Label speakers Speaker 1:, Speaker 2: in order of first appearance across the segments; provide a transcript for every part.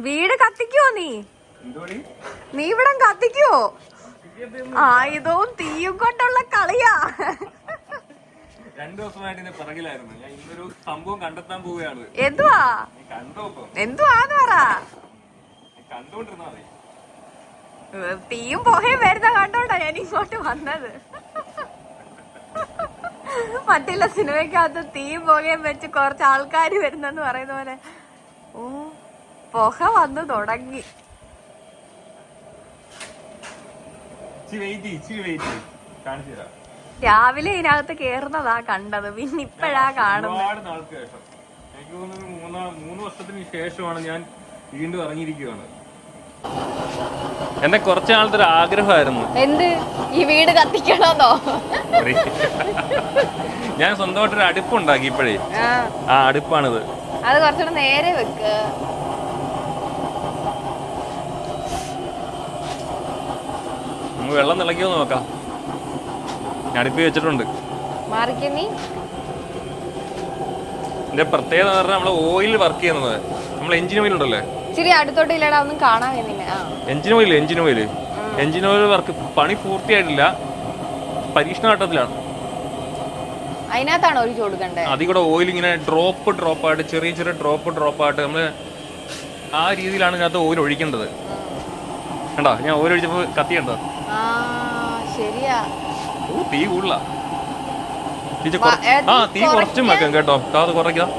Speaker 1: വീട് കത്തിക്കോ നീ? നീ ഇവിടം കത്തിക്കോ? ആയുധവും തീയും കൊണ്ടുള്ള കളിയാ.
Speaker 2: രണ്ടു ദിവസമായിട്ട് ഇതിന്റെ പിറകിലായിരുന്നു. ഞാൻ ഇന്നൊരു സംഭവം കണ്ടെത്താൻ പോവുകയാണ്.
Speaker 1: എന്തുവാ?
Speaker 2: നീ കണ്ടോ ഇപ്പൊ?
Speaker 1: എന്തുവാന്ന് പറ.
Speaker 2: നീ കണ്ടോണ്ടിരുന്നാ മതി.
Speaker 1: തീയും പോഹയും വരുന്ന കണ്ടോണ്ടാ ഞാൻ ഇങ്ങോട്ട് വന്നത്. മറ്റുള്ള സിനിമയ്ക്കകത്ത് തീയും പുകയും വെച്ച് കുറച്ച് ആൾക്കാർ വരുന്നെന്ന് പറയുന്ന പോലെ. ഓ. പുക വന്നു തുടങ്ങി. രാവിലെ ഇതിനകത്ത് കേറുന്നതാ കണ്ടത്. പിന്നെ ഇപ്പഴാ കാണുന്നത്.
Speaker 2: എനിക്ക് തോന്നുന്നു മൂന്ന് വർഷത്തിന് ശേഷമാണ് ഞാൻ വീണ്ടും ഇറങ്ങിയിരിക്കുകയാണ്. എന്റെ കുറച്ച് നാളത്തെ ഒരു ആഗ്രഹമായിരുന്നു.
Speaker 1: എന്ത്? ഈ വീട് കത്തിക്കണമെന്നോ?
Speaker 2: ഞാൻ സ്വന്തമായിട്ടൊരു അടുപ്പുണ്ടാക്കി ഇപ്പോഴേ
Speaker 1: ആ.
Speaker 2: ആ അടുപ്പാണിത്.
Speaker 1: അത് കുറച്ചുകൂടെ നേരെ വെക്ക്.
Speaker 2: നമുക്ക് വെള്ളം തിളക്കിയോ നോക്കാം. ഞാൻ അടുപ്പി വെച്ചിട്ടുണ്ട്.
Speaker 1: മാറിക്ക നീ.
Speaker 2: ഇതിന്റെ പ്രത്യേകത എന്ന് പറഞ്ഞാൽ നമ്മൾ ഓയിൽ വർക്ക് ചെയ്യുന്നത്. നമ്മൾ എഞ്ചിൻ ഓയിൽ ഉണ്ടല്ലേ?
Speaker 1: ഇച്ചിരി അടുത്തോട്ട് ഇല്ലടാ ഒന്നും കാണാൻ
Speaker 2: engine oil engine oil. Engine oil work പണി പൂർത്തിയായിട്ടില്ല. പരീക്ഷണ ഘട്ടത്തിലാണ്.
Speaker 1: അതിനകത്താണ് ഒഴിച്ചു കൊടുക്കണ്ടേ
Speaker 2: അതിൽ കൂടെ ഓയിൽ ഇങ്ങനെ ഡ്രോപ്പ് ഡ്രോപ്പ് ആയിട്ട് ചെറിയ ചെറിയ ഡ്രോപ്പ് ഡ്രോപ്പ് ആയിട്ട് നമ്മൾ ആ രീതിയിലാണ് ഇതിനകത്ത് ഓയിൽ ഒഴിക്കേണ്ടത്. കണ്ടോ? ഞാൻ ഓയിൽ ഒഴിച്ചപ്പോൾ കത്തിയുണ്ടോ?
Speaker 1: ആ ശരിയാ.
Speaker 2: ഓ തീ കൂടുതലാ. ടീച്ചർ
Speaker 1: വ- ഏ,
Speaker 2: ആ
Speaker 1: തീ
Speaker 2: തീ കുറച്ചും വെക്കാം കേട്ടോ. കാത് കുറയ്ക്കാം.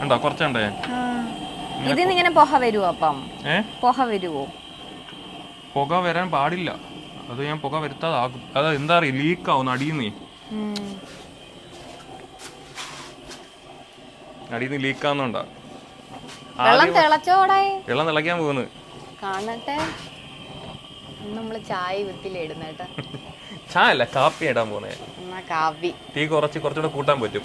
Speaker 2: ഉണ്ടോ കുറച്ചുണ്ടേ?
Speaker 1: ഇതിന്ന് ഇങ്ങനെ പുക വരുവോ അപ്പം?
Speaker 2: ഏ?
Speaker 1: പുക വരുവോ?
Speaker 2: പുക വരാൻ പാടില്ല. അത് ഞാൻ പുക വരുത്താതാകും അത് എന്താ അറിയ ലീക്ക് ആവുന്നു അടിയുന്നേ നിന്ന് ലീക്ക് ആവുന്നുണ്ടാ
Speaker 1: വെള്ളം തിളച്ചോടെ
Speaker 2: വെള്ളം തിളയ്ക്കാൻ പോകുന്നത്
Speaker 1: കാണട്ടെ. നമ്മൾ ചായ വിത്തിലിടുന്നേട്ടാ
Speaker 2: ചായ അല്ല കാപ്പി ഇടാൻ പോണേ
Speaker 1: എന്നാ കാവി
Speaker 2: തീ കുറച്ച് കുറച്ചുകൂടെ കൂട്ടാൻ പറ്റും.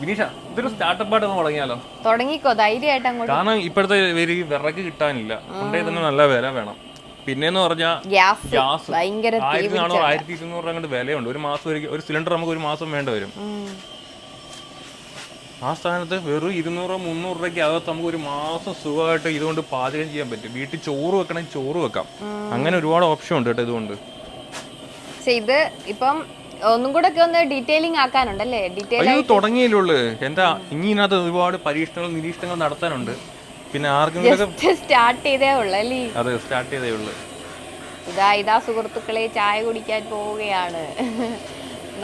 Speaker 2: വിനീഷ ഇതൊരു സ്റ്റാർട്ടപ്പ് ആയിട്ട് ഒന്ന് തുടങ്ങിയാലോ?
Speaker 1: തുടങ്ങിക്കോ ധൈര്യമായിട്ട് അങ്ങോട്ട്.
Speaker 2: കാരണം ഇപ്പോഴത്തെ ഒരു വിറക് കിട്ടാനില്ല. കൊണ്ടേ തന്നെ നല്ല വില വേണം. പിന്നെന്ന് പറഞ്ഞാൽ
Speaker 1: ഗ്യാസ്
Speaker 2: ഗ്യാസ്.
Speaker 1: ഭയങ്കര
Speaker 2: ആയിരത്തി നാനൂറ് ആയിരത്തി ഇരുന്നൂറ് രൂപ അങ്ങോട്ട് വിലയുണ്ട്. ഒരു മാസം ഒരു സിലിണ്ടർ നമുക്ക് ഒരു മാസം വേണ്ട വരും. ആ സ്ഥാനത്ത് വെറും ഇരുന്നൂറോ മുന്നൂറ് രൂപയ്ക്ക് അകത്ത് നമുക്ക് ഒരു മാസം സുഖമായിട്ട് ഇതുകൊണ്ട് പാചകം ചെയ്യാൻ പറ്റും. വീട്ടിൽ ചോറ് വെക്കണമെങ്കിൽ ചോറ് വെക്കാം. അങ്ങനെ ഒരുപാട് ഓപ്ഷൻ ഉണ്ട് കേട്ടോ ഇതുകൊണ്ട്.
Speaker 1: ഇത് ഇപ്പം ഒന്നും കൂടെ ഒന്ന് ഡീറ്റെയിലിംഗ് ആക്കാനുണ്ടല്ലേ? ഡീറ്റെയിൽ
Speaker 2: അയ്യോ തുടങ്ങിയല്ലേ എന്താ ഇനി ഇതിനകത്ത് ഒരുപാട് പരീക്ഷണങ്ങൾ നിരീക്ഷണങ്ങൾ നടത്താനുണ്ട്. പിന്നെ
Speaker 1: ആർക്കും സ്റ്റാർട്ട് ചെയ്തേ ഉള്ളു അല്ലേ?
Speaker 2: അത് സ്റ്റാർട്ട് ചെയ്തേ ഉള്ളു.
Speaker 1: ഇതാ ഇതാ സുഹൃത്തുക്കളെ ചായ കുടിക്കാൻ പോവുകയാണ്.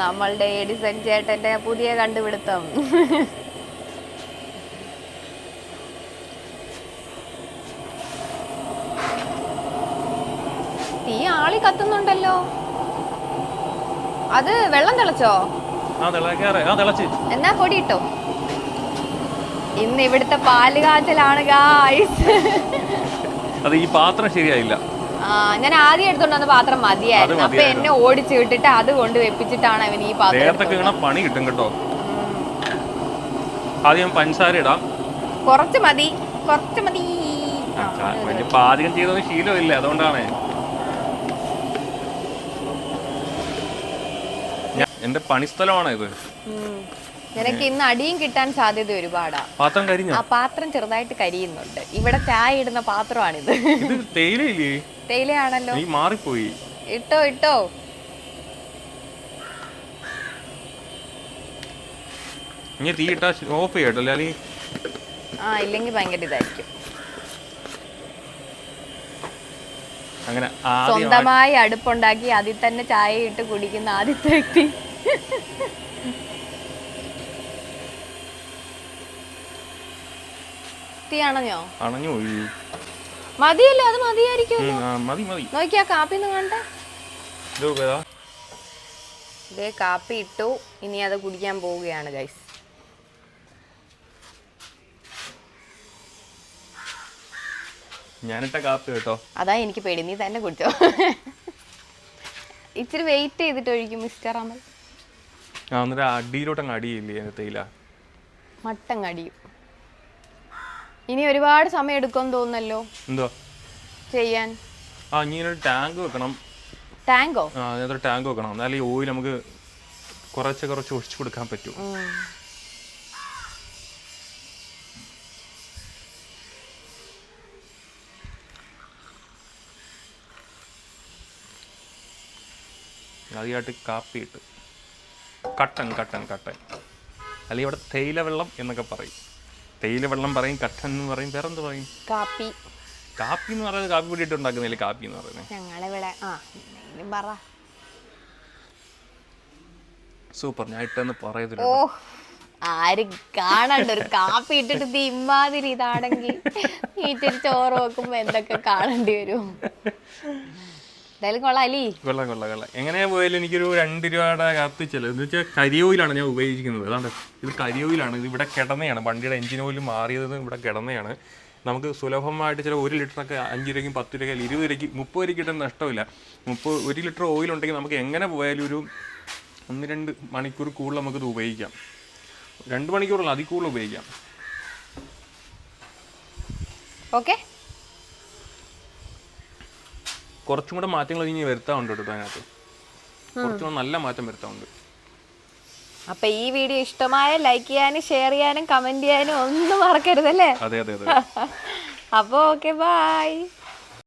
Speaker 1: നമ്മളുടെ എഡിസൺ ചേട്ടന്റെ പുതിയ കണ്ടുപിടുത്തം തീ ആളി കത്തുന്നുണ്ടല്ലോ. അത് വെള്ളം തിളച്ചോ? എന്നാ പൊടി ഇട്ടോ ഇന്ന് ഇവിടുത്തെ പാൽ കാച്ചലാണ്
Speaker 2: അത് ഈ പാത്രം ശരിയായില്ല.
Speaker 1: ഞാൻ ആദ്യം എടുത്തോണ്ട് വന്ന പാത്രം മതിയായിരുന്നു. അപ്പൊ എന്നെ ഓടിച്ചു വിട്ടിട്ട് അത് കൊണ്ട് വെപ്പിച്ചിട്ടാണ് അവൻ ഈ പാത്രം
Speaker 2: പണി കിട്ടും കേട്ടോ. ആദ്യം പഞ്ചസാര ഇടാം.
Speaker 1: കുറച്ച് മതി. കുറച്ച് മതി.
Speaker 2: പാചകം ചെയ്തൊന്നും ശീലമില്ല അതുകൊണ്ടാണ്. എന്റെ പണിസ്ഥലമാണ് ഇത്.
Speaker 1: നിനക്ക് ഇന്ന് അടിയും കിട്ടാൻ സാധ്യത ഒരുപാടാ.
Speaker 2: പാത്രം കരിഞ്ഞു?
Speaker 1: ആ പാത്രം ചെറുതായിട്ട് കരിയുന്നുണ്ട്. ഇവിടെ ചായ ഇടുന്ന പാത്രമാണിത്.
Speaker 2: ഇത് തേയിലയില്ലേ?
Speaker 1: തേയിലയാണല്ലോ.
Speaker 2: നീ മാറിപ്പോയി.
Speaker 1: ഇട്ടോ ഇട്ടോ.
Speaker 2: ഇനി തീ ഇട്ടാ ഓഫ് ചെയ്യട്ടോ അല്ലെങ്കിൽ
Speaker 1: ആ ഇല്ലെങ്കിൽ ഭയങ്കര ഇതായിരിക്കും.
Speaker 2: അങ്ങനെ
Speaker 1: സ്വന്തമായി അടുപ്പുണ്ടാക്കി അതിൽ തന്നെ ചായ ഇട്ട് കുടിക്കുന്ന ആദ്യത്തെ വ്യക്തി. തീയാണോ
Speaker 2: അണഞ്ഞു പോയി.
Speaker 1: മതിയല്ലോ അത് മതിയായിരിക്കും
Speaker 2: മതി മതി.
Speaker 1: നോക്കിയാ കാപ്പി ഒന്ന് കാണട്ടെ
Speaker 2: ഇത്.
Speaker 1: കാപ്പി ഇട്ടു. ഇനി അത് കുടിക്കാൻ പോവുകയാണ് ഗൈസ്
Speaker 2: ഞാനിട്ട കാപ്പി കേട്ടോ.
Speaker 1: അതാ എനിക്ക് പേടി. നീ തന്നെ കുടിച്ചോ. ഇച്ചിരി വെയിറ്റ് ചെയ്തിട്ട് ഒഴിക്കും മിസ്റ്റർ അമൽ.
Speaker 2: എന്നിട്ട് അടിയിലോട്ടങ്ങ് അടിയില്ലേ തേയില?
Speaker 1: മട്ടം കടിയും ഇനി ഒരുപാട് സമയം എടുക്കുമെന്ന് തോന്നുന്നല്ലോ?
Speaker 2: എന്തോ
Speaker 1: ചെയ്യാൻ.
Speaker 2: ആ ഇനി ഒരു ടാങ്ക് വെക്കണം.
Speaker 1: ടാങ്കോ?
Speaker 2: ആ അതിനകത്ത് ഒരു ടാങ്ക് വെക്കണം. എന്നാലും ഈ ഓയിൽ നമുക്ക് കുറച്ച് കുറച്ച് ഒഴിച്ചു കൊടുക്കാൻ പറ്റും. ആദ്യമായിട്ട് കാപ്പി ഇട്ട്. കട്ടൻ കട്ടൻ കട്ടൻ. അല്ലെങ്കിൽ ഇവിടെ തേയില വെള്ളം എന്നൊക്കെ പറയും. തേയില വെള്ളം പറയും കട്ടൻ എന്ന് പറയും വേറെ എന്ത് പറയും?
Speaker 1: കാപ്പി.
Speaker 2: കാപ്പി എന്ന് പറയുന്നത് കാപ്പി പൊടി ഇട്ട് ഉണ്ടാക്കുന്നില്ല കാപ്പി എന്ന് പറയുന്നത്.
Speaker 1: ഞങ്ങളിവിടെ ആ പറ.
Speaker 2: സൂപ്പർ ഞാൻ ഇട്ടെന്ന് പറയത്തില്ല
Speaker 1: ഓ ആരും കാണണ്ട. ഒരു കാപ്പി ഇട്ടിട്ട് ഇമ്മാതിരി ഇതാണെങ്കിൽ. വീട്ടിൽ ചോറ് വെക്കുമ്പോ എന്തൊക്കെ കാണേണ്ടി വരും? എന്തായാലും കൊള്ളാം
Speaker 2: കൊള്ളാം കൊള്ളാം കൊള്ളാം. എങ്ങനെ പോയാലും എനിക്കൊരു രണ്ട് രൂപയുടെ കത്ത് ചെലവ് എന്ന് വെച്ചാൽ കരിയോയിലാണ് ഞാൻ ഉപയോഗിക്കുന്നത്. അതാണ്ട് ഇത് കരിയോയിലാണ്. ഇത് ഇവിടെ കിടന്നയാണ്. വണ്ടിയുടെ എഞ്ചിൻ ഓയിൽ മാറിയത് ഇവിടെ കിടന്നയാണ്. നമുക്ക് സുലഭമായിട്ട് ചില ഒരു ലിറ്ററൊക്കെ അഞ്ച് രൂപയ്ക്കും പത്ത് രൂപയ്ക്ക് അല്ലെങ്കിൽ ഇരുപത് രൂപയ്ക്ക് മുപ്പത് രൂപയ്ക്ക് കിട്ടുന്ന നഷ്ടമില്ല. മുപ്പത് ഒരു ലിറ്റർ ഓയിൽ ഉണ്ടെങ്കിൽ നമുക്ക് എങ്ങനെ പോയാലും ഒരു ഒന്ന് രണ്ട് മണിക്കൂർ കൂടുതൽ നമുക്കിത് ഉപയോഗിക്കാം. രണ്ട് മണിക്കൂറുള്ള അതിൽ കൂടുതൽ ഉപയോഗിക്കാം.
Speaker 1: ഓക്കെ
Speaker 2: കുറച്ചും കൂടെ മാറ്റങ്ങൾ ഇനി വരുത്താറുണ്ട് കേട്ടോ അതിനകത്ത്. കുറച്ചും കൂടെ നല്ല മാറ്റം വരുത്താറുണ്ട്
Speaker 1: അപ്പൊ ഈ വീഡിയോ ഇഷ്ടമായ ലൈക്ക് ചെയ്യാനും ഷെയർ ചെയ്യാനും കമന്റ് ചെയ്യാനും ഒന്നും മറക്കരുതല്ലേ?
Speaker 2: അതെ അതെ അതെ.
Speaker 1: അപ്പൊ ഓക്കെ ബൈ